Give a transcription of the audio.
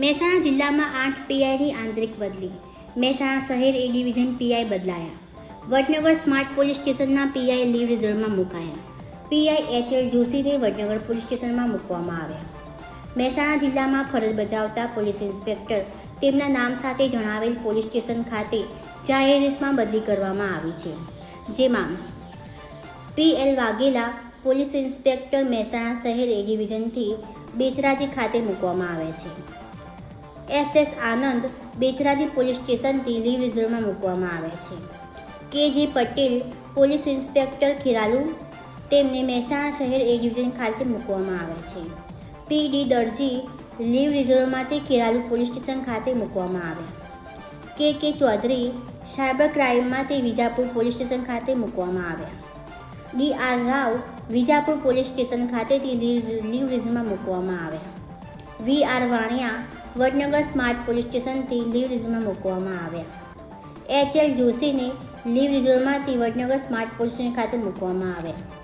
મહેસાણા જિલ્લામાં આઠ પીઆઈની આંતરિક બદલી. મહેસાણા શહેર એ ડિવિઝન પીઆઈ બદલાયા. વડનગર સ્માર્ટ પોલીસ સ્ટેશનના પીઆઈ લીવ રિઝર્વમાં મુકાયા. પીઆઈ એચ એલ જોશીને વડનગર પોલીસ સ્ટેશનમાં મૂકવામાં આવ્યા. મહેસાણા જિલ્લામાં ફરજ બજાવતા પોલીસ ઇન્સ્પેક્ટર તેમના નામ સાથે જણાવેલ પોલીસ સ્ટેશન ખાતે જાહેર બદલી કરવામાં આવી છે. જેમાં P L Vaghela police inspector Mehsana શહેર એ ડિવિઝનથી બેચરાજી ખાતે મૂકવામાં આવે છે. S S Anand Becharaji police સ્ટેશનથી લીવ રિઝર્વમાં મૂકવામાં આવે છે. કે જે પટેલ પોલીસ ઇન્સ્પેક્ટર ખેરાલુ તેમને મહેસાણા શહેર એ ડિવિઝન ખાતે મૂકવામાં આવે છે. પી ડી દરજી લીવ રિઝર્વમાંથી ખેરાલુ પોલીસ સ્ટેશન ખાતે મૂકવામાં આવ્યા કે કે ચૌધરી સાયબર ક્રાઇમમાંથી વિજાપુર પોલીસ સ્ટેશન ખાતે મૂકવામાં આવ્યા D R Rao Vijapur police station ખાતેથી લીવ લીવ રિઝર્વમાં મૂકવામાં આવ્યા V R Vaniya Vadnagar smart police સ્ટેશનથી લીવ રિઝર્વમાં મૂકવામાં આવ્યા. એચ એલ જોશીને લીવ રિઝોનમાંથી વડનગર સ્માર્ટ પોલીસ સ્ટેશન ખાતે મૂકવામાં આવ્યા.